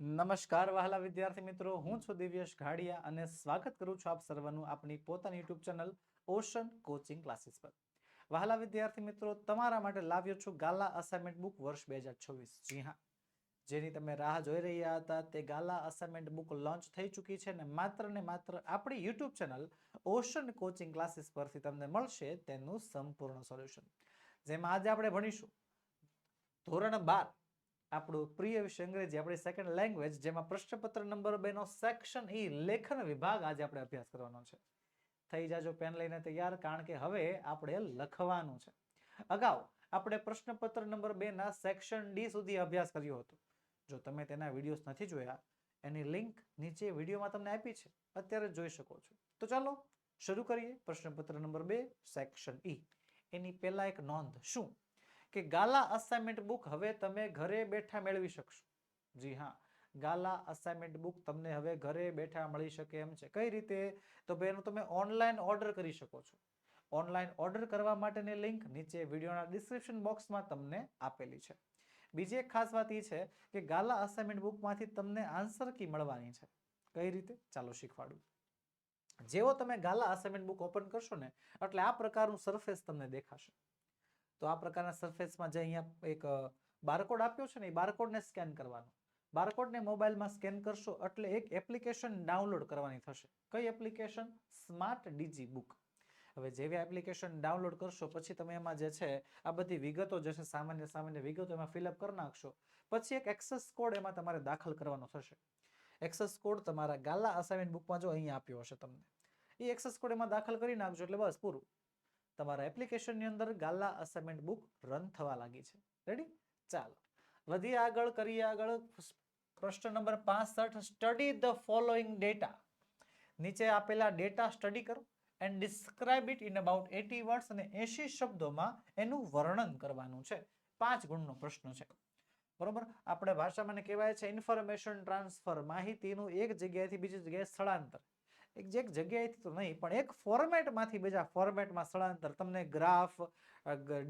નમસ્કાર વહાલા વિદ્યાર્થી મિત્રો, હું છું દિવ્યેશ ઘાડિયા અને સ્વાગત કરું છું આપ સર્વનું આપણી પોતાની YouTube channel Ocean Coaching Classes પર. વહાલા વિદ્યાર્થી મિત્રો, તમારા માટે લાવ્યો છું ગાલા અસાઇનમેન્ટ બુક વર્ષ બે જી હા. જેની તમે રાહ જોઈ રહ્યા હતા, તે ગાલા અસાઇનમેન્ટ બુક લોન્ચ થઈ ચૂકી છે અને માત્ર ને માત્ર આપણી YouTube channel Ocean Coaching Classes પરથી તમને મળશે તેનું સંપૂર્ણ સોલ્યુશન. જેમાં આજે આપણે ભણીશું. ધોરણ બાર આપણું પ્રિય વિષય અંગ્રેજી, આપણી સેકન્ડ લેંગ્વેજ જેમાં પ્રશ્નપત્ર નંબર બે નો સેક્શન ઈ લેખન વિભાગ આજે આપણે અભ્યાસ કરવાનો છે. થઈ જાજો પેન લઈને તૈયાર, કારણ કે હવે આપણે લખવાનું છે. અગાઉ આપણે પ્રશ્નપત્ર નંબર બે ના સેક્શન ડી સુધી અભ્યાસ કર્યો હતો. જો તમે તેના વિડીયોઝ નથી જોયા, એની લિંક નીચે વિડીયોમાં તમને આપી છે. અત્યારે જોઈ શકો છો. તો ચાલો, શરૂ કરીએ. પ્રશ્નપત્ર નંબર બે સેક્શન ઈ એની પહેલા એક નોંધ શું? કે ગાલા અસાઇનમેન્ટ બુક હવે તમે ઘરે બેઠા મેળવી શકશો. જી હા, ગાલા અસાઇનમેન્ટ બુક તમને હવે ઘરે બેઠા મળી શકે એમ છે. કઈ રીતે? તો ભાઈ તમે ઓનલાઈન ઓર્ડર કરી શકો છો. ઓનલાઈન ઓર્ડર કરવા માટેની લિંક નીચે વિડીયોના ડિસ્ક્રિપ્શન બોક્સમાં તમને આપેલી છે. બીજી એક ખાસ વાત એ છે કે ગાલા અસાઇનમેન્ટ બુકમાંથી તમને આન્સર કી મળવાની છે. કઈ રીતે? ચાલો શીખવાડું. જેવો તમે ગાલા અસાઇનમેન્ટ બુક ઓપન કરશો ને, એટલે આ પ્રકારનું સરફેસ તમને દેખાશે. તો આ પ્રકારના સરફેસમાં જે અહીંયા એક બારકોડ આપ્યો છે ને, એ બારકોડને સ્કેન કરવાનો. બારકોડને મોબાઈલમાં સ્કેન કરશો એટલે એક એપ્લિકેશન ડાઉનલોડ કરવાની થશે. કઈ એપ્લિકેશન? Smart DG book. હવે જેવી એપ્લિકેશન ડાઉનલોડ કરશો, પછી તમે એમાં જે છે, આ બધી વિગતો જે છે, સામાન્ય સામાન્ય વિગતો એમાં ફિલઅપ કરી નાખશો. પછી એક એક્સેસ કોડ એમાં તમારે દાખલ કરવાનો થશે. એક્સેસ કોડ તમારા ગાલા અસાઇનમેન્ટ બુકમાં જો અહીંયા આપ્યો હશે તમને. એ એક્સેસ કોડ એમાં દાખલ કરી નાખજો એટલે બસ પૂરું. તમારા એપ્લિકેશનની અંદર ગાલા અસાઇનમેન્ટ બુક રન થવા લાગી છે. રેડી ચાલો. વધીએ આગળ, કરીએ આગળ. પ્રશ્ન નંબર પાસઠ સ્ટડી ધ ફોલોઈંગ ડેટા નીચે આપેલા ડેટા સ્ટડી કરો and describe it in about eighty words અને એસી શબ્દોમાં એનું વર્ણન કરવાનું છે. પાંચ ગુણનો પ્રશ્ન છે. બરોબર? આપણે ભાષામાં કહેવાય છે ઇન્ફોર્મેશન ટ્રાન્સફર માહિતીનું એક જગ્યાએથી બીજી જગ્યાએ સ્થળાંતર. એક જે એક જગ્યાએથી તો નહીં, પણ એક ફોર્મેટમાંથી બીજા ફોર્મેટમાં સ્થળાંતર, તમને ગ્રાફ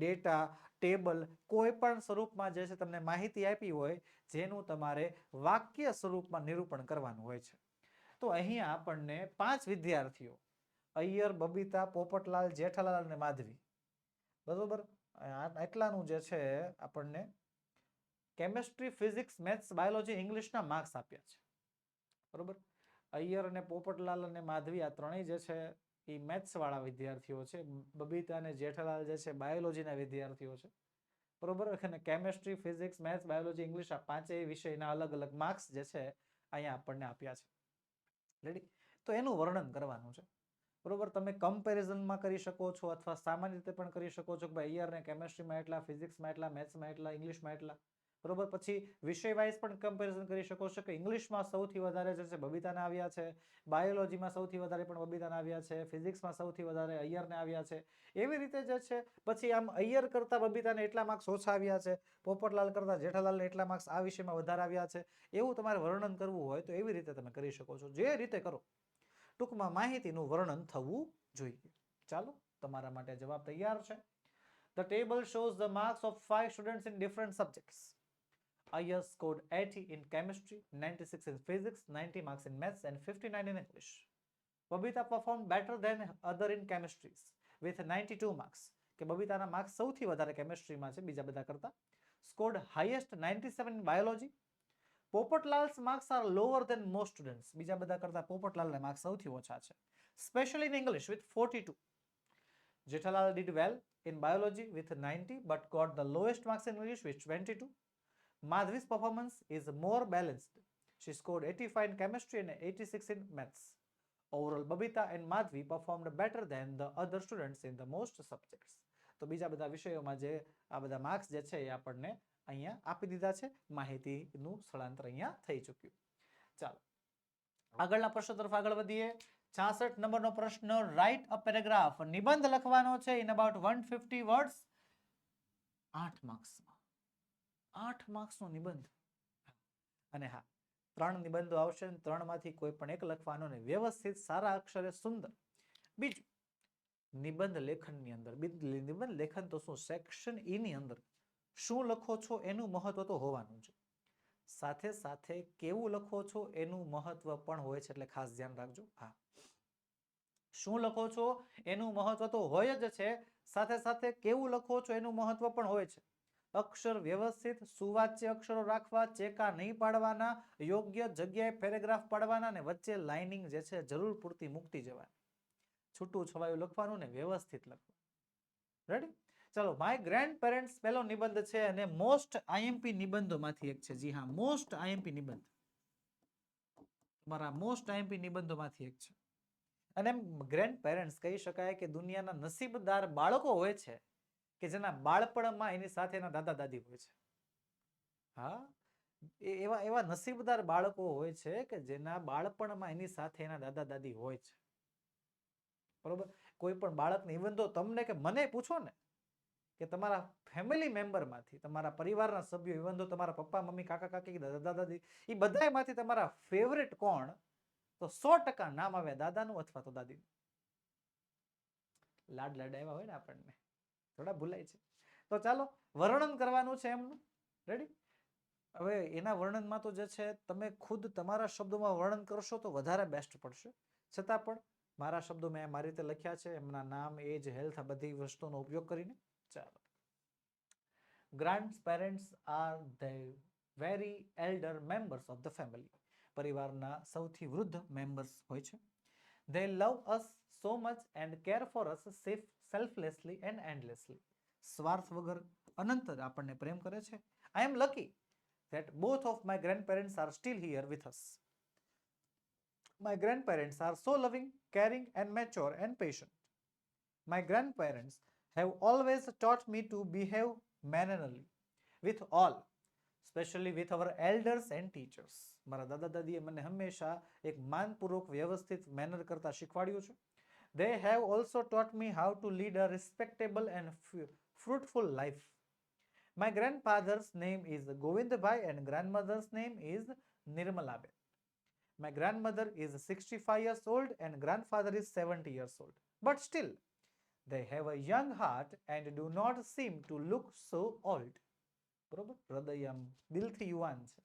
ડેટા ટેબલ કોઈ પણ સ્વરૂપમાં જે છે તમને માહિતી આપી હોય, જેનું તમારે વાક્ય સ્વરૂપમાં નિરૂપણ કરવાનું હોય છે. તો અહીંયા આપણને પાંચ વિદ્યાર્થીઓ, અય્યર, બબીતા, પોપટલાલ, જેઠાલાલ અને માધવી. બરોબર? એટલાનું જે છે આપણને કેમેસ્ટ્રી ફિઝિક્સ મેથ્સ બાયોલોજી ઇંગ્લિશના માર્ક્સ આપ્યા છે. બરોબર? અય્યર અને પોપટલાલ અને માધવી આ ત્રણેય જે છે એ મેથ્સવાળા વિદ્યાર્થીઓ છે. બબીતા અને જેઠાલાલ જે છે બાયોલોજીના વિદ્યાર્થીઓ છે. બરોબર? અને chemistry physics maths biology English આ પાંચેય વિષયના અલગ અલગ માર્ક્સ જે છે અહીંયા આપણને આપ્યા છે. રેડી તો એનું વર્ણન કરવાનું છે. બરોબર? તમે કમ્પેરિઝનમાં કરી શકો છો અથવા સામાન્ય રીતે પણ કરી શકો છો કે ભાઈ અય્યરને કેમેસ્ટ્રીમાં એટલા ફિઝિક્સમાં એટલા મેથ્સમાં એટલા ઇંગ્લિશમાં એટલા. બરોબર? પછી વિષય વાઇઝ પણ કમ્પેરિઝન કરી શકો છો કે ઇંગ્લિશમાં સૌથી વધારે જે છે બબીતાના આવ્યા છે, બાયોલોજીમાં સૌથી વધારે પણ બબીતાના આવ્યા છે, ફિઝિક્સમાં સૌથી વધારે અય્યરને આવ્યા છે. એવી રીતે જે છે, પછી આમ અય્યર કરતાં બબીતાને એટલા માર્ક્સ ઓછા આવ્યા છે, પોપટલાલ કરતાં જેઠાલાલને એટલા માર્ક્સ આ વિષયમાં વધારે આવ્યા છે. એવું તમારે વર્ણન કરવું હોય તો એવી રીતે તમે કરી શકો છો. જે રીતે કરો, ટૂંકમાં માહિતીનું વર્ણન થવું જોઈએ. ચાલો, તમારા માટે જવાબ તૈયાર છે. The table shows the marks of five students in different subjects. Iyer scored 80 in chemistry, 96 in physics, 90 marks in maths, and 59 in English. Babita performed better than other in chemistries with 92 marks. કે બબીતાના marks સૌથી વધારે કેમિસ્ટ્રીમાં છે બીજા બધા કરતા scored highest 97 in biology. Popatlal's marks are lower than most students બીજા બધા કરતા પોપટલાલના માર્ક્સ સૌથી ઓછા છે specially in English with 42 Jethalal did well in biology with 90 but got the lowest marks in English with 22. Madhvi's performance is more balanced. She scored 85 in chemistry and 86 in maths. Overall, Babita and Madhvi performed better than the other students in the most subjects. તો બીજા બધા વિષયોમાં જે આ બધા marks જે છે એ આપણને અહીંયા આપી દીધા છે માહિતીનું સ્થળાંતર અહીંયા થઈ ચૂક્યું ચાલો આગળના પ્રશ્ન તરફ આગળ વધીએ છાસઠ નંબરનો પ્રશ્ન રાઇટ અ પેરેગ્રાફ નિબંધ લખવાનો છે in about one fifty words આઠ માર્ક્સમાં આઠ માર્ક્સનો નિબંધ. અને હા, ત્રણ નિબંધો આવશે ત્રણમાંથી કોઈ પણ એક લખવાનો ને વ્યવસ્થિત સારા અક્ષરે સુંદર. બીજું, નિબંધ લેખનની અંદર નિબંધ લેખન તો શું? સેક્શન ઈ ની અંદર શું લખો છો એનું મહત્વ તો હોવાનું છે. સાથે સાથે કેવું લખો છો એનું મહત્વ પણ હોય છે એટલે ખાસ ધ્યાન રાખજો. હા. શું લખો છો એનું મહત્વ તો હોય જ છે. સાથે સાથે કેવું લખો છો એનું મહત્વ પણ હોય છે. અક્ષર વ્યવસ્થિત, સુવાચ્ય અક્ષરો રાખવા, ચેકા નહીં પાડવાના, યોગ્ય જગ્યાએ પેરેગ્રાફ પાડવાના અને વચ્ચે લાઇનિંગ જે છે જરૂર પૂરતી મૂકતી જવાની. છૂટું છવાયું લખવાનું ને વ્યવસ્થિત લખવાનું. રેડી ચલો માય ગ્રેન્ડ પેરેન્ટ્સ પહેલો નિબંધ છે અને મોસ્ટ આઈએમપી નિબંધોમાંથી એક છે. જી હા મોસ્ટ આઈએમપી નિબંધ. મારા મોસ્ટ આઈએમપી નિબંધોમાંથી એક છે. અને ગ્રેન્ડ પેરેન્ટ્સ કહી શકાય કે દુનિયાના નસીબદાર બાળકો હોય છે. કે જેના બાળપણમાં એની સાથે એના દાદા દાદી હોય છે. હા? એવા એવા નસીબદાર બાળકો હોય છે કે જેના બાળપણમાં એની સાથે એના દાદા દાદી હોય છે. બરોબર? કોઈ પણ બાળકને ઇવન તો તમને કે મને પૂછો ને, કે તમારા ફેમિલી મેમ્બરમાંથી તમારા પરિવારના સભ્યો ઇવન તો તમારા પપ્પા, મમ્મી, કાકા, કાકી, દાદા, દાદી એ બધામાંથી તમારા ફેવરેટ કોણ? તો સો ટકા નામ આવે દાદાનું અથવા તો દાદીનું. લાડ લડાવ્યા હોય ને આપણને. થોડા ભૂલાય છે. તો ચાલો, વર્ણન કરવાનું છે એમનું. રેડી હવે એના વર્ણનમાં તો જે છે, તમે ખુદ તમારા શબ્દોમાં વર્ણન કરશો તો વધારે બેસ્ટ પડશે. છતાં પણ મારા શબ્દો મેં મારી રીતે લખ્યા છે, એમના નામ એજ હેલ્થ આ બધી વસ્તુનો ઉપયોગ કરીને. ચાલો. Grand parents are the very elder members of the family પરિવારના સૌથી વૃદ્ધ મેમ્બર્સ હોય છે. They love us so much and care for us safe સેલ્ફલેસલી and endlessly સ્વાર્થ વગર અનંત આપણને પ્રેમ કરે છે I am lucky that both of my grandparents are still here with us. My grandparents are so loving, caring, and mature and patient. My grandparents have always taught me to behave mannerly with all, especially with our elders and teachers. મારા દાદા દાદીએ મને હંમેશા એક માનપૂર્વક વ્યવસ્થિત manner કરતા શીખવાડ્યું છે They have also taught me how to lead a respectable and fu- fruitful life. My grandfather's name is Govindbhai and grandmother's name is Nirmalabe. My grandmother is 65 years old and grandfather is 70 years old. But still, they have a young heart and do not seem to look so old. બરોબર હૃદય આમ દિલથી યુવાન છે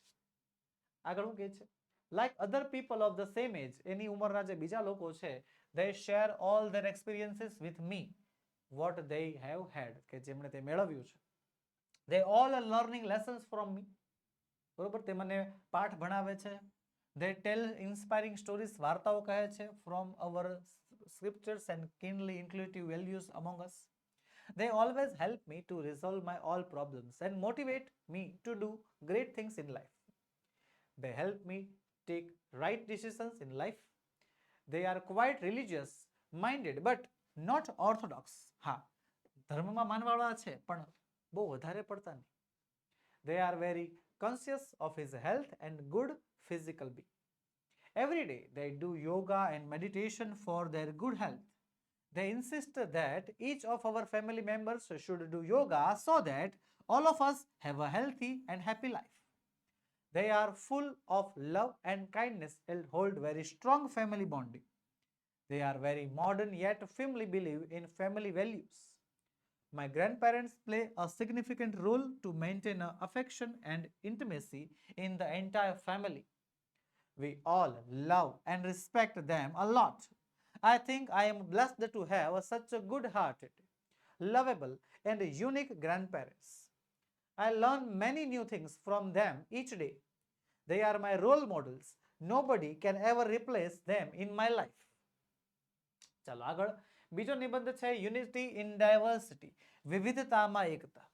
આગળ શું કહે છે like other people of the same age એની ઉંમરના જે બીજા લોકો છે they share all their experiences with me what they have had કે જેમણે તે મેળવ્યું છે they all are learning lessons from me બરોબર તે મને પાઠ ભણાવે છે they tell inspiring stories વાર્તાઓ કહે છે from our scriptures and keenly intuitive values among us they always help me to resolve my all problems and motivate me to do great things in life they help me take right decisions in life they are quite religious minded but not orthodox હા ધર્મમાં માનવાળા છે પણ બહુ વધારે પડતા નહીં they are very conscious of his health and good physical being every day they do yoga and meditation for their good health they insist that each of our family members should do yoga so that all of us have a healthy and happy life they are full of love and kindness and hold very strong family bonding. They are very modern yet firmly believe in family values. My grandparents play a significant role to maintain affection and intimacy in the entire family. We all love and respect them a lot. I think I am blessed to have such a good hearted, lovable, and unique grandparents. I learn many new things from them each day. They are my role models. Nobody can ever replace them in my life. ચાલો આગળ. બીજો નિબંધ છે unity in diversity વિવિધતામાં એકતા.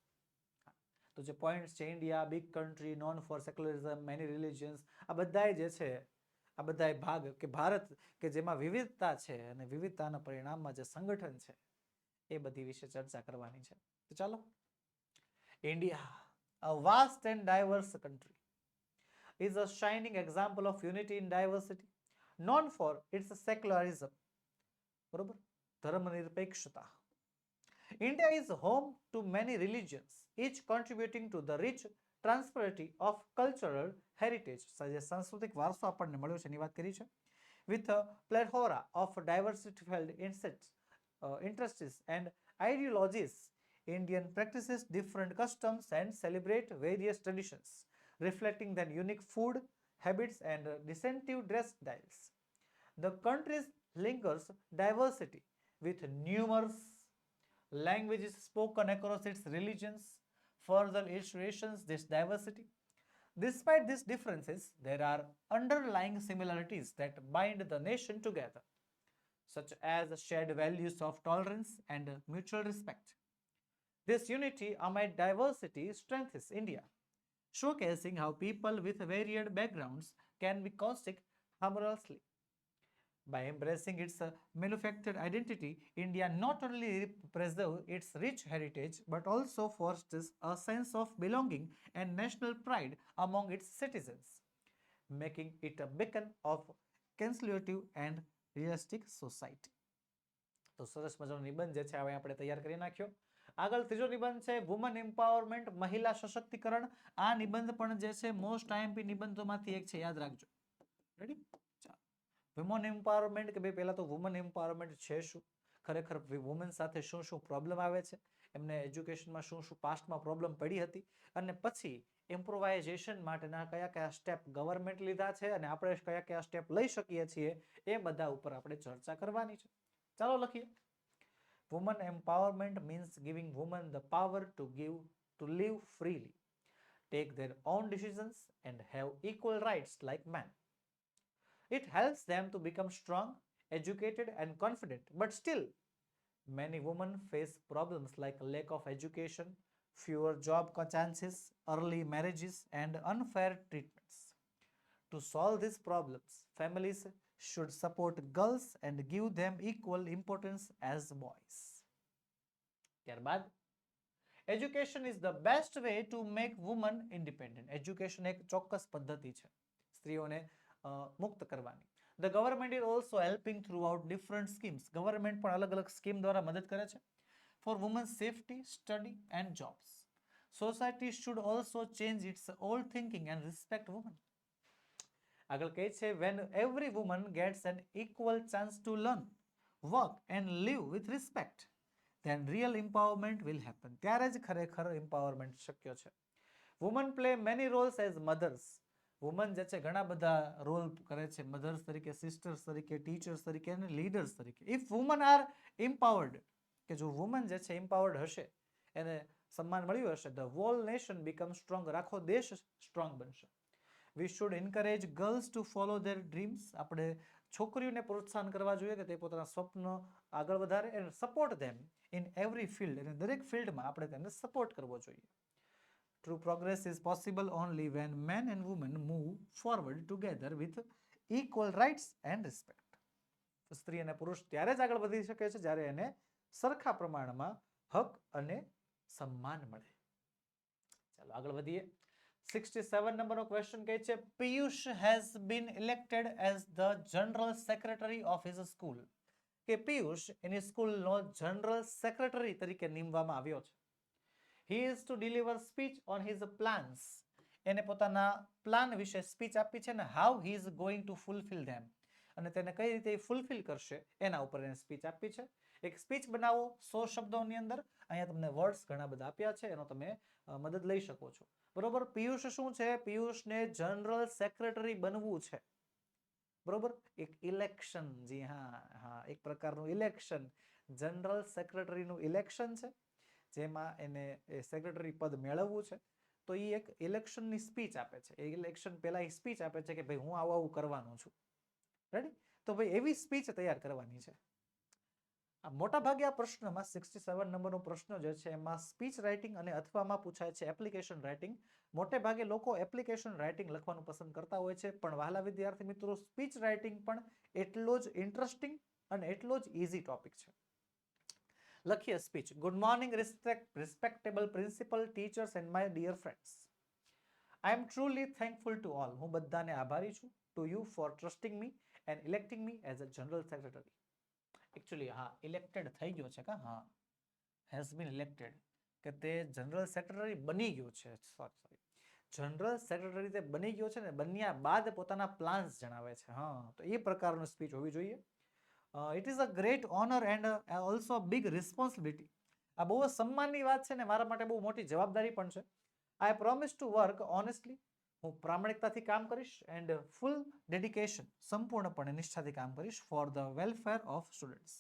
તો જે points છે India big country known for secularism many religions આ બધાય જે છે, આ બધાય ભાગ કે ભારત કે જેમાં વિવિધતા છે અને વિવિધતાના પરિણામમાં જે સંગઠન છે, એ બધી વિશે ચર્ચા કરવાની છે. તો ચાલો. India a vast and diverse country. Is a shining example of unity in diversity known for its secularism બરોબર ધર્મનિરપેક્ષતા India is home to many religions, each contributing to the rich transparency of cultural heritage. જે સાંસ્કૃતિક વારસો આપણને મળ્યો છે એની વાત કરી છે with a plethora of diversified interests, uh, interests and ideologies. Indian practices different customs and celebrate various traditions. Reflecting their unique food habits and distinctive dress styles. The country lingers diversity with numerous languages spoken across its religions, further illustrations this diversity. Despite these differences, there are underlying similarities that bind the nation together, such as shared values of tolerance and mutual respect. This unity amid diversity strengthens India, showcasing how people with varied backgrounds can be coexist harmoniously. By embracing its uh, manufactured identity, India not only preserves its rich heritage but also fosters a sense of belonging and national pride among its citizens, making it a beacon of conservative and realistic society. તો સરસ મજાનો નિબંધ જે છે હવે આપણે તૈયાર કરી નાખ્યો આગળ ત્રીજો નિબંધ છે વુમન એમ્પાવરમેન્ટ મહિલા સશક્તિકરણ. આ નિબંધ પણ જે છે મોસ્ટ આઈએમપી નિબંધોમાંથી એક છે, યાદ રાખજો. રેડી વુમન એમ્પાવરમેન્ટ કે ભાઈ, પહેલાં તો વુમન એમ્પાવરમેન્ટ છે શું? ખરેખર વુમન સાથે શું શું પ્રોબ્લેમ આવે છે? એમને એજ્યુકેશનમાં શું શું પાસ્ટમાં પ્રોબ્લેમ પડી હતી? અને પછી ઇમ્પ્રોવાઇઝેશન માટેના કયા કયા સ્ટેપ ગવર્મેન્ટ લીધા છે અને આપણે કયા કયા સ્ટેપ લઈ શકીએ છીએ, એ બધા ઉપર આપણે ચર્ચા કરવાની છે. ચાલો લખીએ. woman empowerment means giving women the power to give to live freely take their own decisions and have equal rights like men it helps them to become strong educated and confident. But still many women face problems like lack of education fewer job chances early marriages and unfair treatments. To solve these problems families should support girls and give them equal importance as boys. ત્યારબાદ education is the best way to make woman independent education એક ચોક્કસ પદ્ધતિ છે સ્ત્રીઓને અ, મુક્ત કરવાની the government is also helping throughout different schemes government પણ અલગ અલગ સ્કીમ દ્વારા મદદ કરે છે for woman safety study and jobs society should also change its old thinking and respect woman આગળ કહે છે when every woman gets an equal chance to learn work and live with respect then real empowerment will happen ત્યારે જ ખરેખર empowerment શક્ય છે. Woman play many roles as mothers woman જે છે, ઘણા બધા રોલ કરે છે મધર્સ તરીકે સિસ્ટર્સ તરીકે ટીચર્સ તરીકે, અને લીડર્સ તરીકે. ઇફ વુમન આર empowered, કે જો વુમન જે છે ઇમ્પાવર્ડ હશે, એને સન્માન મળ્યું હશે the whole nation become strong રાખો દેશ સ્ટ્રોંગ બનશે. We should encourage girls to follow their dreams આપણે છોકરીઓને પ્રોત્સાહન કરવા જોઈએ કે તે પોતાના સ્વપ્ન આગળ વધારે and support them in every field અને દરેક ફિલ્ડમાં આપણે તેને સપોર્ટ કરવો જોઈએ. True progress is possible only when men and women move forward together with equal rights and respect સ્ત્રી અને પુરુષ ત્યારે જ આગળ વધી શકે છે જ્યારે એને સરખા પ્રમાણમાં હક અને સન્માન મળે. ચાલો આગળ વધીએ. 67 નંબરનો ક્વેશ્ચન કહે છે Piyush has been elected as the general secretary of his school કે પિયુષ એની સ્કૂલનો જનરલ સેક્રેટરી તરીકે નીમવામાં આવ્યો છે. He is to deliver speech on his plans એને પોતાના પ્લાન વિશે સ્પીચ આપી છે ને how he is going to fulfil them અને તેને કઈ રીતે ફૂલફિલ કરશે એના ઉપર એને સ્પીચ આપી છે. એક સ્પીચ બનાવો સો શબ્દોની અંદર. અહીંયા તમને વર્ડ્સ ઘણા બધા આપ્યા છે, એનો તમે મદદ લઈ શકો છો. બરોબર? પિયુષ શું છે? પિયુષને જનરલ સેક્રેટરી બનવું છે. બરોબર? એક ઇલેક્શન જી હા હા, એક પ્રકારનું ઇલેક્શન. જનરલ સેક્રેટરીનું ઇલેક્શન છે. જેમાં એને સેક્રેટરી પદ મેળવવું છે. તો એ એક ઇલેક્શનની સ્પીચ આપે છે. એ ઇલેક્શન પહેલા એ સ્પીચ આપે છે કે ભાઈ હું આવું આવું કરવાનું છું. રેડી તો ભાઈ એવી સ્પીચ તૈયાર કરવાની છે. આ મોટા ભાગે આ પ્રશ્નમાં સિક્સટી સેવન નંબરનો પ્રશ્ન જે છે, એમાં સ્પીચ રાઇટિંગ અને અથવામાં પૂછાય છે એપ્લિકેશન રાઇટિંગ મોટે ભાગે લોકો એપ્લિકેશન રાઇટિંગ લખવાનું પસંદ કરતા હોય છે, પણ વહાલા વિદ્યાર્થી મિત્રો સ્પીચ રાઇટિંગ પણ એટલો જ ઇન્ટરેસ્ટિંગ અને એટલો જ ઇઝી ટોપિક છે. લખીએ speech good morning respect respectable principal teachers and my dear friends I am truly thankful to all હું બધાને આભારી છું. To you for trusting me and electing me as a general secretary actually હા elected થઈ ગયો છે કે? હા. હેઝ બીન ઇલેક્ટેડ કે તે જનરલ સેક્રેટરી બની ગયો છે. સોરી સોરી જનરલ સેક્રેટરી તે બની ગયો છે ને બન્યા બાદ પોતાના પ્લાન્સ જણાવે છે. હા, તો એ પ્રકારનું સ્પીચ હોવી જોઈએ. It is a great honour and also big responsibility આ બહુ સન્માનની વાત છે ને, મારા માટે બહુ મોટી જવાબદારી પણ છે. I promise to work honestly હું પ્રામાણિકતાથી કામ કરીશ એન્ડ ફૂલ ડેડિકેશન સંપૂર્ણપણે નિષ્ઠાથી કામ કરીશ for the welfare of students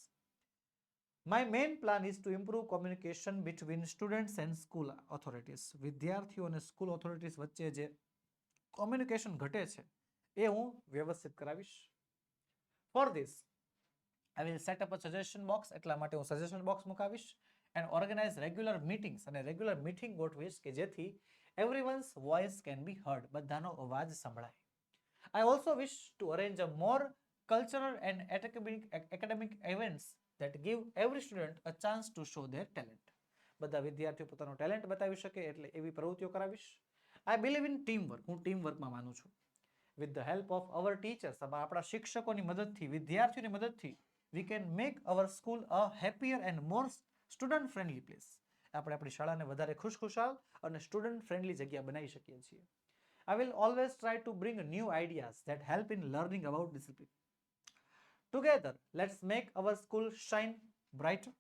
my main plan is to improve communication between students and school authorities વિદ્યાર્થીઓ અને સ્કૂલ ઓથોરિટીઝ વચ્ચે જે કોમ્યુનિકેશન ઘટે છે, એ હું વ્યવસ્થિત કરાવીશ. For this I will set up a suggestion box એટલા માટે હું સજેશન બોક્સ મુકાવીશ. એન્ડ ઓર્ગેનાઇઝ રેગ્યુલર મીટિંગ્સ અને રેગ્યુલર મીટિંગ ગોઠવીશ કે જેથી everyone's voice can be heard બધાનો અવાજ સંભળાય. I also wish to arrange a more cultural and academic events that give every student a chance to show their talent. બધા વિદ્યાર્થીઓ પોતાનું ટેલેન્ટ બતાવી શકે એટલે એવી પ્રવૃત્તિઓ કરાવીશ. I believe in team work હું ટીમ વર્કમાં માનું છું. With the help of our teachers આપણા શિક્ષકોની મદદથી, વિદ્યાર્થીઓની મદદથી we can make our school a happier and more student friendly place આપણે આપણી શાળાને વધારે ખુશખુશાલ અને સ્ટુડન્ટ ફ્રેન્ડલી જગ્યા બનાવી શકીએ છીએ I will always try to bring new ideas that help in learning about discipline Together, let's make our school shine brighter.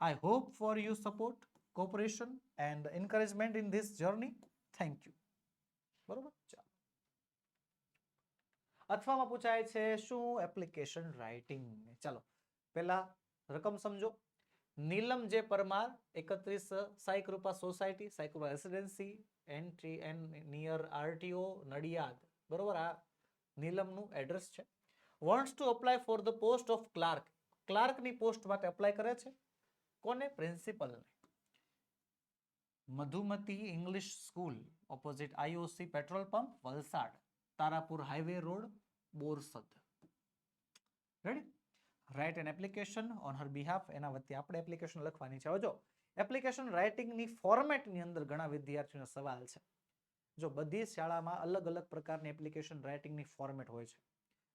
I hope for your support, cooperation, and encouragement in this journey. Thank you. બરોબર ચાલો અથવામાં પૂછાય છે શું application writing ચાલો પહેલા રકમ સમજો નીલમ J Parmar, એકત્રીસ Saikrupa society Saikrupa residency, entry and near RTO, Nadiad. બરોબર? આ નીલમનું એડ્રેસ છે. Wants to apply for the post of clerk ક્લાર્કની post માટે અપ્લાય કરે છે. કોને? પ્રિન્સિપલને Madhumati English school opposite IOC petrol pump, Valsad. Tarapur highway road, Borsad. Ready write an application on her behalf એના વતી આપણે એપ્લિકેશન લખવાની છે. હવે જો એપ્લિકેશન રાઇટિંગની ફોર્મેટની અંદર ઘણા વિદ્યાર્થીઓનો સવાલ છે. જો બધી શાળામાં અલગ અલગ પ્રકારની એપ્લિકેશન રાઇટિંગની ફોર્મેટ હોય છે.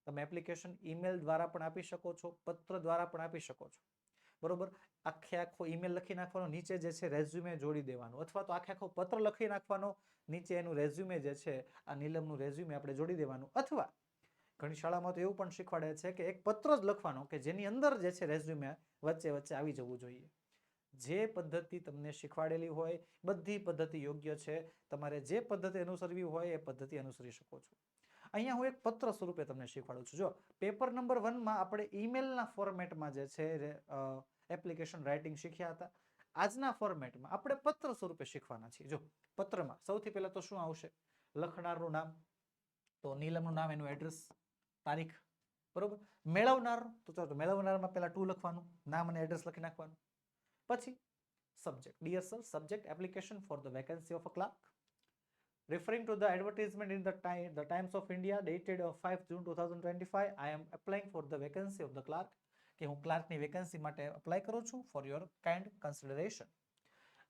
તમે એપ્લિકેશન ઈમેલ દ્વારા પણ આપી શકો છો, પત્ર દ્વારા પણ આપી શકો છો. બરોબર? આખે આખો ઈમેલ લખી નાખવાનો, નીચે જે છે રેઝ્યુમે જોડી દેવાનું. અથવા તો આખે આખો પત્ર લખી નાખવાનો, નીચે એનું રેઝ્યુમે જે છે, આ નીલમનું રેઝ્યુમે આપણે જોડી દેવાનું. અથવા ઘણી શાળામાં તો એવું પણ શીખવાડે છે કે એક પત્ર જ લખવાનો કે જેની અંદર જે છે રેઝ્યુમે વચ્ચે વચ્ચે આવી જવું જોઈએ. જે પદ્ધતિ તમને શીખવાડેલી હોય, બધી પદ્ધતિ યોગ્ય છે, તમારે જે પદ્ધતિ અનુસરવી હોય એ પદ્ધતિ અનુસરી શકો છો. અહીંયા હું એક પત્ર સ્વરૂપે તમને શીખવાડું છું. જો, પેપર નંબર વનમાં આપણે ઈમેલના ફોર્મેટમાં જે છે એપ્લિકેશન રાઇટિંગ શીખ્યા હતા. આજના ફોર્મેટમાં આપણે પત્ર સ્વરૂપે શીખવાના છીએ. જો, પત્રમાં સૌથી પહેલા તો શું આવશે? લખનારનું નામ, તો નીલમનું નામ, એનું એડ્રેસ તારીખ, બરોબર? મેળવનાર, તો ચાલો, મેળવનારમાં પહેલાં ટુ લખવાનું, નામ અને એડ્રેસ લખી નાખવાનું. પછી subject dear sir subject application for the vacancy of a clerk referring to the advertisement in the time the times of india, dated of 5 june 2025 i am applying for the vacancy of the clerk. કે હું ક્લાર્કની vacancy માટે apply કરું છું for your kind consideration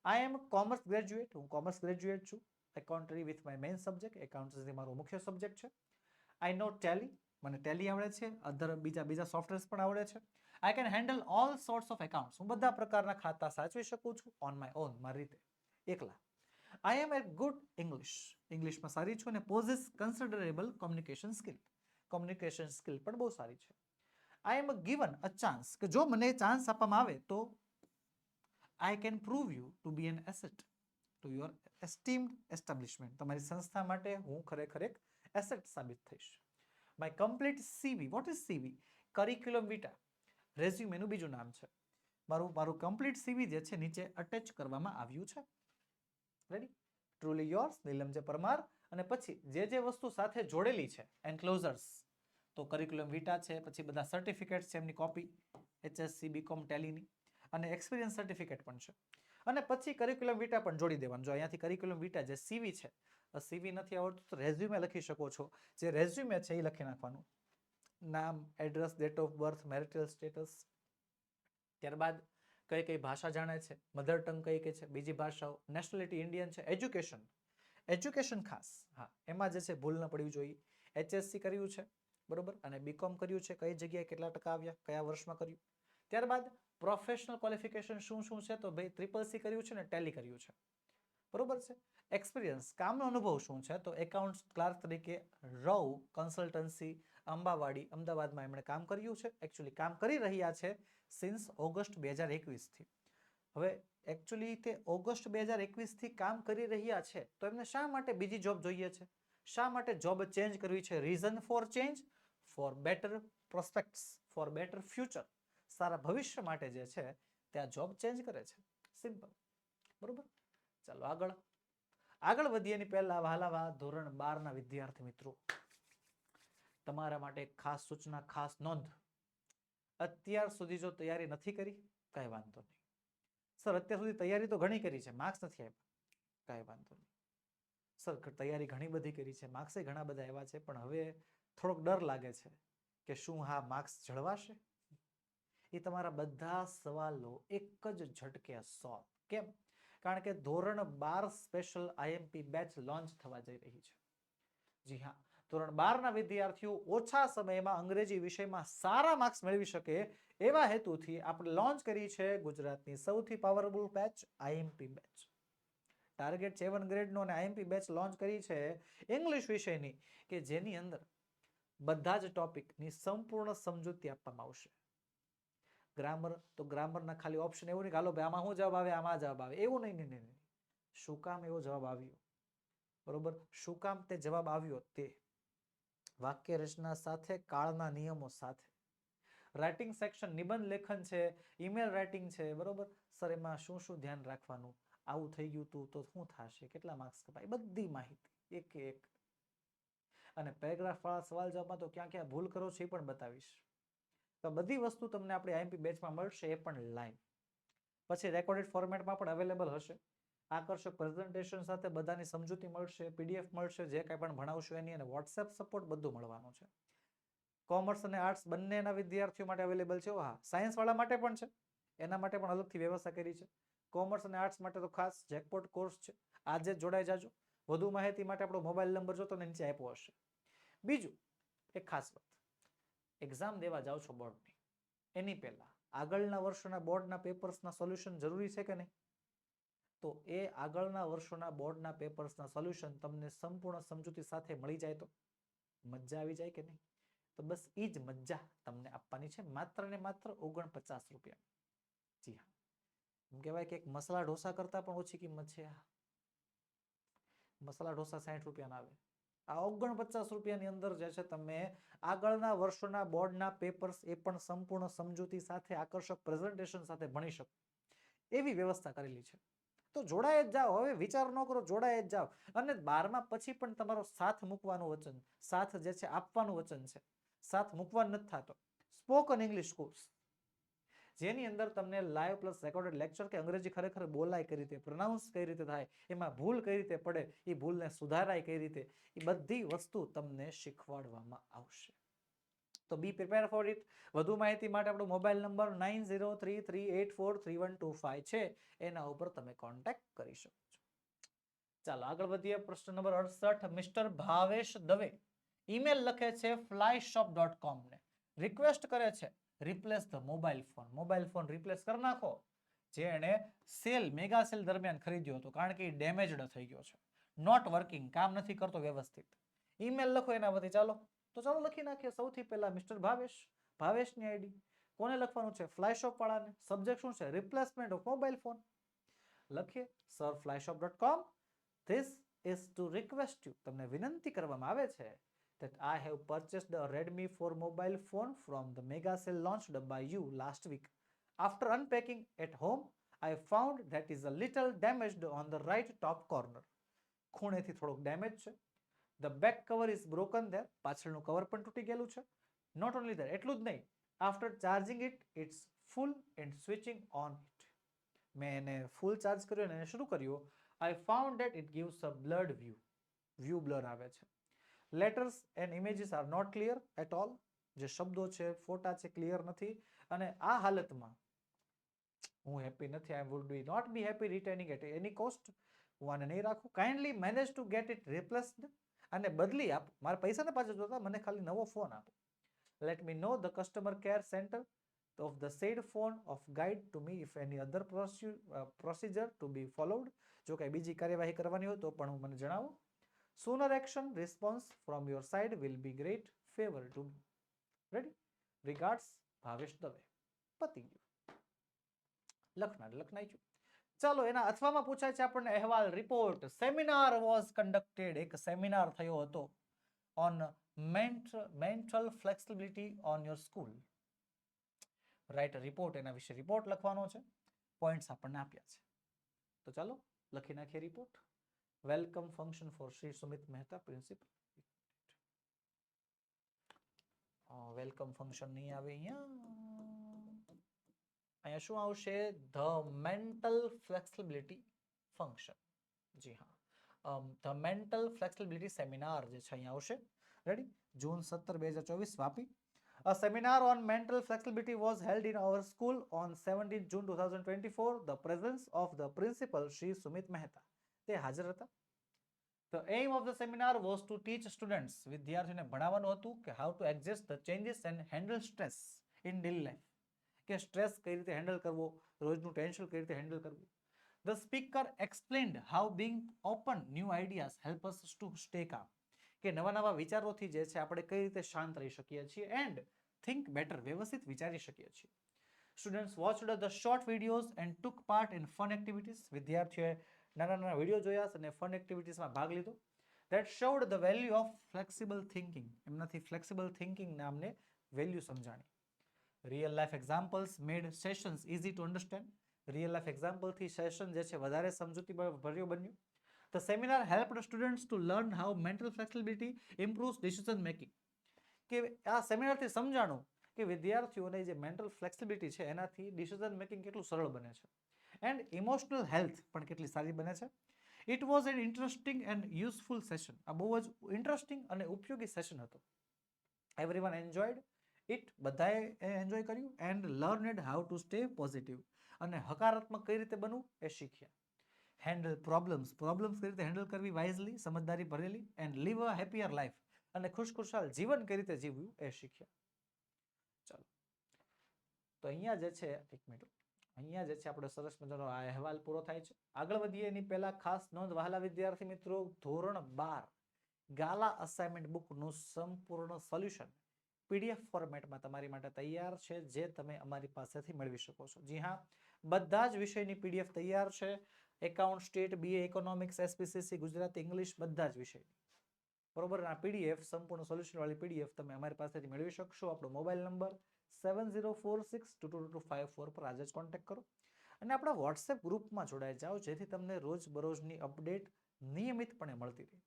I am commerce graduate હું commerce graduate છું. Accountancy with my main subject accountancy મારો મુખ્ય સબ્જેક્ટ છે. આઈ નો ટેલી મને ટેલી આવડે છે અધર બીજા બીજા સોફ્ટવેર્સ પણ આવડે છે. I can handle all sorts of accounts હું બધા પ્રકારના ખાતા સાચવી શકું છું ઓન માય ઓન મારી રીતે. એકલા. આઈ એમ એ ગુડ ઇંગ્લિશ ઇંગ્લિશમાં સારી છું અને possess considerable communication skill communication skill પણ બહુ સારી છે. I M given a chance કે જો મને ચાન્સ આપવામાં આવે તો I can prove you to be an asset to your esteemed establishment તમારી સંસ્થા માટે હું ખરેખર એક એસેટ સાબિત થઈશ. My complete CV what is CV curriculum vitae રેઝ્યુમેનું બીજું નામ છે. મારું મારું કમ્પ્લીટ સીવી જે છે નીચે અટેચ કરવામાં આવ્યું છે. Ready truly yours Neelam Parmar અને પછી જે જે વસ્તુ સાથે જોડેલી છે એન્ક્લોઝર્સ તો કરિક્યુલમ વિટા છે, પછી બધા સર્ટિફિકેટ છે, એમની કોપી એચએસસી બીકોમ ટેલીની અને એક્સપિરિયન્સ સર્ટિફિકેટ પણ છે. અને પછી કરિક્યુલમ વિટા પણ જોડી દેવાનું. જો અહીંયાથી કરિક્યુલમ વિટા જે સીવી છે સીવી નથી આવડતું, તો રેઝ્યુમે લખી શકો છો. જે રેઝ્યુમે છે એ લખી નાખવાનું. નામ address date of birth marital status ત્યારબાદ કઈ કઈ ભાષા જાણે છે મધર ટંગ કઈ કઈ છે, બીજી ભાષાઓ. નેશનાલિટી ઇન્ડિયન છે એજ્યુકેશન એજ્યુકેશન ખાસ. હા, એમાં જે છે ભૂલ ન પડવી જોઈએ. એચએસસી કર્યું છે, બરોબર? અને બીકોમ કર્યું છે, કઈ જગ્યાએ કેટલા ટકા આવ્યા, કયા વર્ષમાં કર્યું? ત્યારબાદ પ્રોફેશનલ ક્વોલિફિકેશન શું શું છે? તો ભાઈ ટ્રિપલ સી કર્યું છે ને ટેલી કર્યું છે. બરોબર છે? એક્સપિરિયન્સ કામનો અનુભવ શું છે? તો એકાઉન્ટ ક્લાર્ક તરીકે રવ કન્સલ્ટન્સી અંબાવાડી, અમદાવાદમાં એમણે કામ કર્યું છે. એકચ્યુઅલી કામ કરી રહ્યા છે સિન્સ ઓગસ્ટ બે હજાર એકવીસથી હવે એકચ્યુઅલી તે ઓગસ્ટ બે હજાર એકવીસથી કામ કરી રહ્યા છે. તો એમને શા માટે બીજી જોબ જોઈએ છે? શા માટે જોબ ચેન્જ કરવી છે? Reason for change for better prospects for better future સારા ભવિષ્ય માટે જે છે, ત્યાં જોબ ચેન્જ કરે છે. સિમ્પલ બરોબર? ચાલો આગળ. આગળ વધીએ એની પહેલા વહાલાવા ધોરણ બાર ના વિદ્યાર્થી મિત્રો. તમારા માટે ખાસ સૂચના, ખાસ નોંધ. અત્યાર સુધી જો તૈયારી નથી કરી, કાંઈ વાંધો નહીં. સર, અત્યાર સુધી તૈયારી તો ઘણી કરી છે, માર્ક્સ નથી આપ્યા કાંઈ વાંધો નહીં. સર તૈયારી ઘણી બધી કરી છે, માર્ક્સે ઘણા બધા આવ્યા છે, પણ હવે થોડોક ડર લાગે છે કે શું હા માર્ક્સ જળવાશે? એ તમારા બધા સવાલો એક જ ઝટકે સોલ્વ. કેમ? કારણ કે ધોરણ બાર સ્પેશિયલ આઈએમપી બેચ લોન્ચ થવા જઈ રહી છે. જી હા, ધોરણ બારના વિદ્યાર્થીઓ ઓછા સમયમાં અંગ્રેજી વિષયમાં સારા માર્ક્સ મેળવી શકે એવા હેતુથી આપણે લોન્ચ કરી છે ગુજરાતની સૌથી powerful batch IMP batch target seven ગ્રેડનો અને આઈએમપી બેચ લોન્ચ કરી છે ઇંગ્લિશ વિષયની, કે જેની અંદર બધા જ ટોપિકની સંપૂર્ણ સમજૂતી આપવામાં આવશે. ગ્રામર તો ગ્રામરના ખાલી ઓપ્શન એવું નહીં હાલો ભાઈ, આમાં શું જવાબ આવે, આમાં જવાબ આવે. એવું નહીં નહીં નહીં. શું કામ એવો જવાબ આવ્યો? બરોબર? શું કામ તે જવાબ આવ્યો તે? વાક્ય રચના સાથે, કાળના નિયમો સાથે. રાઇટિંગ સેક્શન નિબંધ લેખન છે ઈમેલ રાઇટિંગ છે, બરોબર? સર, એમાં શું શું ધ્યાન રાખવાનું? આવું થઈ ગયું તું, તો શું થશે? કેટલા માર્ક્સ કપાય? બધી માહિતી, એક એક. અને પેરેગ્રાફ વાળા સવાલ જવાબમાં તો ક્યાં ક્યાં ભૂલ કરો છો એ પણ બતાવીશ. તો બધી વસ્તુ તમને આપણી આઈએમપી બેચમાં મળશે એ પણ લાઈવ પછી રેકોર્ડેડ ફોર્મેટમાં પણ અવેલેબલ હશે. આકર્ષક પ્રેઝન્ટેશન સાથે બધાની સમજૂતી મળશે પીડીએફ મળશે, જે કાંઈ પણ ભણાવશો એની અને વોટ્સએપ સપોર્ટ બધું મળવાનું છે. કોમર્સ અને આર્ટ્સ બંનેના વિદ્યાર્થીઓ માટે અવેલેબલ છે. હા સાયન્સવાળા માટે પણ છે. એના માટે પણ અલગથી વ્યવસ્થા કરી છે. કોમર્સ અને આર્ટ્સ માટે તો ખાસ જેકપોટ કોર્સ છે. આજે જ જોડાઈ જાજો. વધુ માહિતી માટે આપણો મોબાઈલ નંબર જો તમને નીચે આપ્યો હશે. બીજું, એક ખાસ વાત. એક્ઝામ દેવા જાઓ છો બોર્ડની એની પહેલા, આગળના વર્ષોના બોર્ડના પેપર્સના સોલ્યુશન જરૂરી છે કે નહીં? તો એ આગળના વર્ષોના બોર્ડના પેપર્સના સોલ્યુશન તમને સંપૂર્ણ સમજૂતી સાથે મળી જાય તો? મજા આવી જાય કે નહીં? તો બસ એ જ મજા તમને આપવાની છે, માત્ર ને માત્ર ઓગણપચાસ રૂપિયા. જી હા. એમ કહેવાય કે એક મસાલા ઢોસા કરતાં પણ ઓછી કિંમત છે મસાલા ઢોસા સાઠ રૂપિયાના આવે. આ ઓગણપચાસ રૂપિયાની અંદર જે છે તમે આગળના વર્ષોના બોર્ડના પેપર્સ એ પણ સંપૂર્ણ સમજૂતી સાથે, આકર્ષક પ્રેઝન્ટેશન સાથે ભણી શકો. એવી વ્યવસ્થા કરેલી છે. તો જોડાય જ જાઓ. હવે વિચાર ન કરો, જોડાય જ જાઓ. અને બારમા પછી પણ તમારો સાથ મૂકવાનું વચન, સાથ જે છે આપવાનું વચન છે. સાથ મૂકવા નથી થતો. સ્પોકન ઇંગ્લિશ કોર્સ જેની અંદર તમને લાઈવ પ્લસ રેકોર્ડેડ લેક્ચર કે અંગ્રેજી ખરેખર બોલાય કઈ રીતે પ્રોનાઉન્સ કઈ રીતે થાય, એમાં ભૂલ કઈ રીતે પડે એ ભૂલને સુધારાય કઈ રીતે એ બધી વસ્તુ તમને શીખવાડવામાં આવશે. તો બી પ્રિપેર ફોર ઇટ વધુ માહિતી માટે આપણો mobile number nine zero three three eight four three one two five છે. એના ઉપર તમે કોન્ટેક્ટ કરી શકો છો. ચાલો, આગળ વધીએ. પ્રશ્ન નંબર અડસઠ, મિસ્ટર ભાવેશ દવે. ઈમેલ લખે છે ફ્લાય શોપ ડોટ કોમને રિક્વેસ્ટ કરે છે replace the mobile phone mobile phone replace કરી નાખો. જે એણે સેલ મેગા સેલ દરમિયાન ખરીદ્યો હતો. કારણ કે એ ડેમેજડ થઈ ગયો છે. નોટ વર્કિંગ કામ નથી કરતો વ્યવસ્થિત. ઈમેલ લખો એના પછી ચાલો. તો ચાલો લખી નાખીએ. સૌથી પહેલા મિસ્ટર ભાવેશ. ભાવેશની આઈડી કોને લખવાનું છે? ફ્લાયશોપ વાળાને. સબ્જેક્ટ શું છે? રિપ્લેસમેન્ટ ઓફ મોબાઈલ ફોન લખીએ. Sir fly shop dot com this is to request you તમને વિનંતી કરવામાં આવે છે that I have purchased a Redmi 4 mobile phone from the mega sale launched by you last week. After unpacking at home, I found that is a little damaged on the right top corner. ખૂણેથી થોડોક damage છે the back cover is broken there પાછળનું cover પણ તૂટી ગયેલું છે not only there એટલું જ નહીં after charging it it's full and switching on it મેં એને ફૂલ ચાર્જ કર્યો અને એને શરૂ કર્યું I found that it gives a blurred view view blur આવે છે letters and images are not clear at all જે શબ્દો છે, ફોટા છે ક્લિયર નથી. અને આ હાલતમાં હું હેપી નથી. I would be not be happy returning at any cost હું આને નહીં રાખું. Kindly manage to get it replaced અને બદલી આપ. મારા પૈસાને પાછા જોતા મને ખાલી નવો ફોન આપો. Let me know the customer care centre of the said phone of guide to me if any other procedure to be followed. જો કાંઈ બીજી કાર્યવાહી કરવાની હોય તો પણ હું મને જણાવો. Sooner action, response from your side will be great favor to me. Ready? Regards Bhavesh Dave પતી ગયું લખનાર લખ નાખ્યું ચાલો, એના અથવામાં પૂછાય છે આપણને અહેવાલ રિપોર્ટ સેમિનાર વોઝ કન્ડક્ટેડ એક સેમિનાર થયો હતો on mental flexibility on your school write report એના વિશે રિપોર્ટ લખવાનો છે. પોઈન્ટ્સ આપણને આપ્યા છે. તો ચાલો, લખી નાખીએ report welcome function for Shri Sumit Mehta principal welcome function નહીં આવે અહીંયા અહીંયા શું આવશે ધ મેન્ટલ ફ્લેક્સિબિલિટી ફંક્શન જી હા ધ મેન્ટલ ફ્લેક્સિબિલિટી સેમિનાર જે છે અહીંયા આવશે રેડી જૂન સત્તર બે હજાર ચોવીસ Vapi A seminar on mental flexibility was held in our school on 17 June 2024. The presence of the principal, Shri Sumit Mehta. તે હાજર હતા. The aim of the seminar was to teach students વિદ્યાર્થીઓને ભણાવવાનું હતું કે how to adjust the changes and handle stress in daily life કે stress કઈ રીતે હેન્ડલ કરવો, રોજનું ટેન્શન કઈ રીતે હેન્ડલ કરવું. The speaker explained how being open new ideas help to stay calm. કે નવા નવા વિચારોથી જે છે આપણે કઈ રીતે શાંત રહી શકીએ છીએ એન્ડ થિંક બેટર વ્યવસ્થિત વિચારી શકીએ છીએ. Students watched the short videos and took part in fun activities વિદ્યાર્થીઓએ નાના નાના વીડિયો જોયા અને ફન એક્ટિવિટીઝમાં ભાગ લીધો. That showed the value of flexible thinking એમનાથી ફ્લેક્સિબલ થિંકિંગ નામને value સમજાણી. Real life examples made sessions easy to understand real life એક્ઝામ્પલથી session જે છે વધારે સમજૂતી ભર્યું બન્યું. The seminar help students to learn how mental flexibility improves decision making કે આ સેમિનારથી સમજાણું કે વિદ્યાર્થીઓને જે મેન્ટલ ફ્લેક્સિબિલિટી છે એનાથી ડિસિઝન મેકિંગ કેટલું સરળ બને છે. એન્ડ ઇમોશનલ હેલ્થ પણ કેટલી સારી બને છે. It was an interesting and useful session આ બહુ જ ઇન્ટરેસ્ટિંગ અને ઉપયોગી સેશન હતો. એવરી વન એન્જોયડ ઇટ બધાએ એન્જોય કર્યું and learned how to stay positive અને હકારાત્મક કઈ રીતે બનવું? એ શીખ્યા. હેન્ડલ પ્રોબ્લેમ્સ પ્રોબ્લેમ્સ કઈ રીતે હેન્ડલ કરવી? વાઇઝલી સમજદારી ભરેલી and live a happier life અને ખુશખુશાલ જીવન કઈ રીતે જીવવું? એ શીખ્યા. ચાલો. તો અહીંયા જે છે એક મિનિટ અહીંયા જે છે આપણે સરસ મજાનો આ અહેવાલ પૂરો થાય છે. આગળ વધીએ એની પહેલા ખાસ નોંધ વહાલા વિદ્યાર્થી મિત્રો, ધોરણ બાર, ગાલા અસાઇનમેન્ટ બુકનું સંપૂર્ણ સોલ્યુશન પીડીએફ ફોર્મેટમાં તમારી માટે તૈયાર છે, જે તમે અમારી પાસેથી મેળવી શકો છો. જી હા, બધા જ વિષયની પીડીએફ તૈયાર છે. Account stat BA economics SPCC Gujarati English બધા જ વિષયની બરોબર? આ પીડીએફ સંપૂર્ણ સોલ્યુશન વાળી પીડીએફ તમે અમારી પાસેથી મેળવી શકશો. આપણો mobile number seven zero four six two two two five four પર આજે જ કોન્ટેક્ટ કરો. અને આપણા વોટ્સએપ ગ્રુપમાં જોડાઈ જાઓ, જેથી તમને રોજ બરોજની અપડેટ નિયમિતપણે મળતી રહે.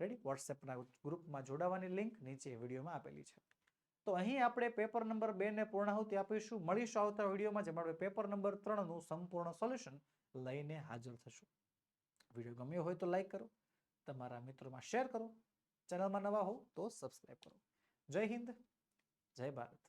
રેડી વોટ્સએપના ગ્રુપમાં જોડાવાની લિંક નીચે વિડીયોમાં આપેલી છે. તો અહીં આપણે પેપર નંબર બેને પૂર્ણાહુતિ આપીશું. મળીશું આવતા વિડીયોમાં, જેમાં આપણે પેપર નંબર ત્રણનું સંપૂર્ણ સોલ્યુશન લઈને હાજર થશું. વીડિયો ગમ્યો હોય તો લાઈક કરો. તમારા મિત્રોમાં શેર કરો. ચેનલમાં નવા હો તો સબસ્ક્રાઈબ કરો. જય હિન્દ. જય ભારત.